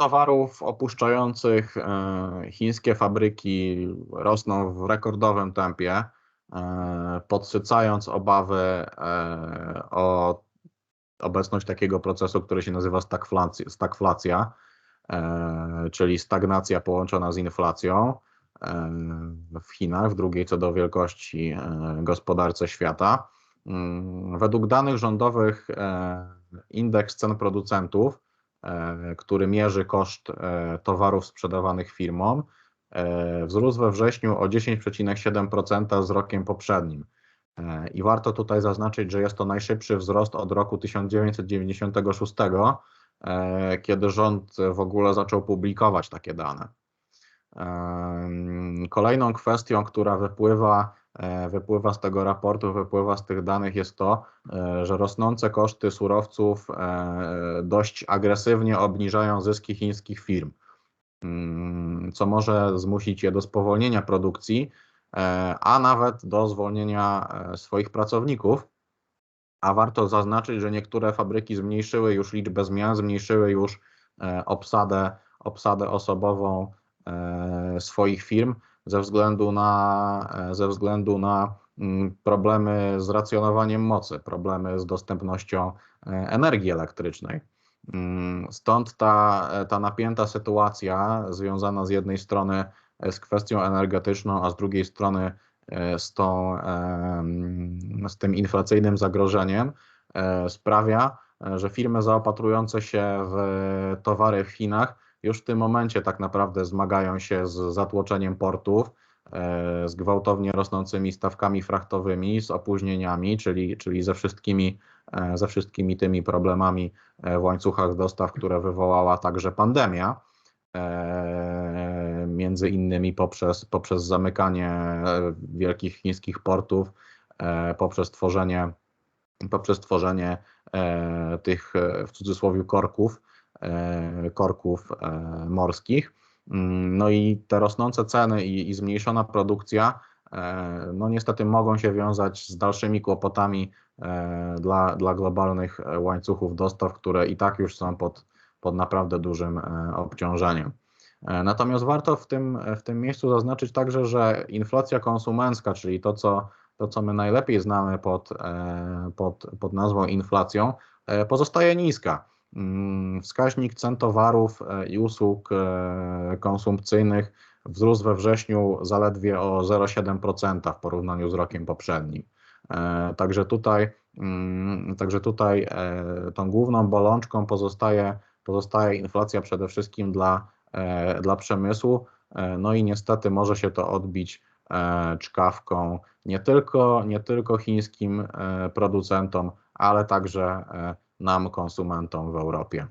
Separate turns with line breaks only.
towarów opuszczających chińskie fabryki rosną w rekordowym tempie, podsycając obawy o obecność takiego procesu, który się nazywa stagflacja, czyli stagnacja połączona z inflacją w Chinach, w drugiej co do wielkości gospodarce świata. Mm, według danych rządowych indeks cen producentów, który mierzy koszt towarów sprzedawanych firmom, wzrósł we wrześniu o 10,7% z rokiem poprzednim. I warto tutaj zaznaczyć, że jest to najszybszy wzrost od roku 1996, kiedy rząd w ogóle zaczął publikować takie dane. Kolejną kwestią, która wypływa, e, wypływa z tego raportu, wypływa z tych danych jest to, e, że rosnące koszty surowców e, dość agresywnie obniżają zyski chińskich firm, mm, co może zmusić je do spowolnienia produkcji, a nawet do zwolnienia swoich pracowników. A warto zaznaczyć, że niektóre fabryki zmniejszyły już liczbę zmian, zmniejszyły już obsadę, obsadę osobową E, swoich firm ze względu na, e, ze względu na mm, problemy z racjonowaniem mocy, problemy z dostępnością e, energii elektrycznej. Mm, stąd ta, ta napięta sytuacja związana z jednej strony z kwestią energetyczną, a z drugiej strony z, tą, z tym inflacyjnym zagrożeniem sprawia, że firmy zaopatrujące się w towary w Chinach już w tym momencie tak naprawdę zmagają się z zatłoczeniem portów, e, z gwałtownie rosnącymi stawkami frachtowymi, z opóźnieniami, czyli, czyli ze, wszystkimi, e, ze wszystkimi tymi problemami e, w łańcuchach dostaw, które wywołała także pandemia. Między innymi poprzez, poprzez zamykanie wielkich chińskich portów, poprzez tworzenie, poprzez tworzenie tych w cudzysłowie korków, korków e, morskich. Mm, no i te rosnące ceny i, i zmniejszona produkcja, e, no niestety mogą się wiązać z dalszymi kłopotami dla, dla globalnych łańcuchów dostaw, które i tak już są pod, pod naprawdę dużym obciążeniem. Natomiast warto w tym, w tym miejscu zaznaczyć także, że inflacja konsumencka, czyli to, co, to, co my najlepiej znamy pod, pod, pod nazwą inflacją, pozostaje niska. Mm, wskaźnik cen towarów e, i usług e, konsumpcyjnych wzrósł we wrześniu zaledwie o 0,7% w porównaniu z rokiem poprzednim. E, także tutaj, mm, także tutaj tą główną bolączką pozostaje, pozostaje inflacja przede wszystkim dla, dla przemysłu. No i niestety może się to odbić czkawką nie tylko, nie tylko chińskim producentom, ale także nam, konsumentom w Europie.